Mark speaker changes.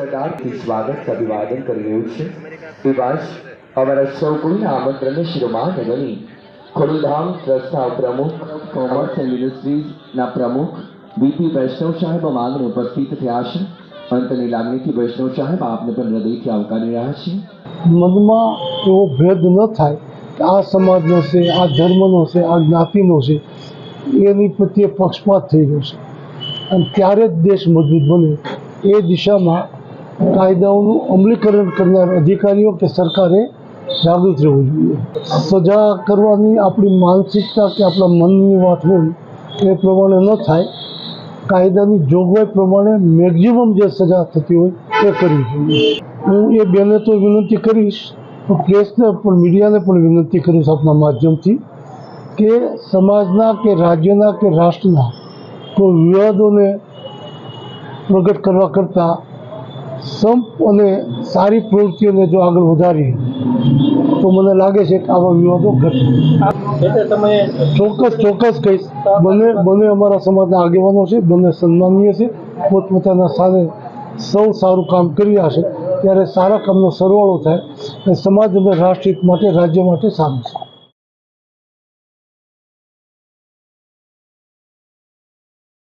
Speaker 1: સરદારથી સ્વાગત અભિવાદન કરી રહ્યું છે. વિવાસ અમારા સૌ કોઈના આમંત્રણને શિરોમાન ગણી ખોડીધામ ટ્રસ્ટના પ્રમુખ કોમર્સ એન્ડ ઇન્ડસ્ટ્રીઝના પ્રમુખ બીપી વૈષ્ણવ સાહેબ માંગને ઉપસ્થિત થયા છે. અંતની લાગણીથી વૈષ્ણવ સાહેબ આપને પણ હૃદયથી આવકારી રહ્યા છે.
Speaker 2: મનમાં એવો ભેદ ન થાય આ સમાજનો છે, આ ધર્મનો છે, આ જ્ઞાતિનો છે, એની પ્રત્યે પક્ષપાત થઈ ગયો છે. અને ત્યારે જ દેશ મજબૂત બને. એ દિશામાં કાયદાઓનું અમલીકરણ કરનાર અધિકારીઓ કે સરકારે જાગૃત રહેવું જોઈએ. સજા કરવાની આપણી માનસિકતા કે આપણા મનની વાત હોય એ પ્રમાણે ન થાય. કાયદાની જોગવાઈ પ્રમાણે મેક્ઝિમમ જે સજા થતી હોય એ કરવી જોઈએ. હું એ બેને તો વિનંતી કરીશ પ્રેસને પણ મીડિયાને પણ વિનંતી કરીશ આપના માધ્યમથી, કે સમાજના કે રાજ્યના કે રાષ્ટ્રના કોઈ વિવાદોને પ્રગટ કરવા કરતાં સંપ અને સારી પ્રવૃત્તિઓને જો આગળ વધારીએ તો મને લાગે છે કે આવા વિવાદો ઘટશે.
Speaker 3: તમે
Speaker 2: ચોક્કસ ચોક્કસ કહીશ. બંને બંને અમારા સમાજના આગેવાનો છે બંને સન્માનીય છે. પોતપોતાના સ્થાને સૌ સારું કામ કરી રહ્યા છે. ત્યારે સારા કામનો સરવાળો થાય અને સમાજ અને રાષ્ટ્ર માટે રાજ્ય માટે સારું છે.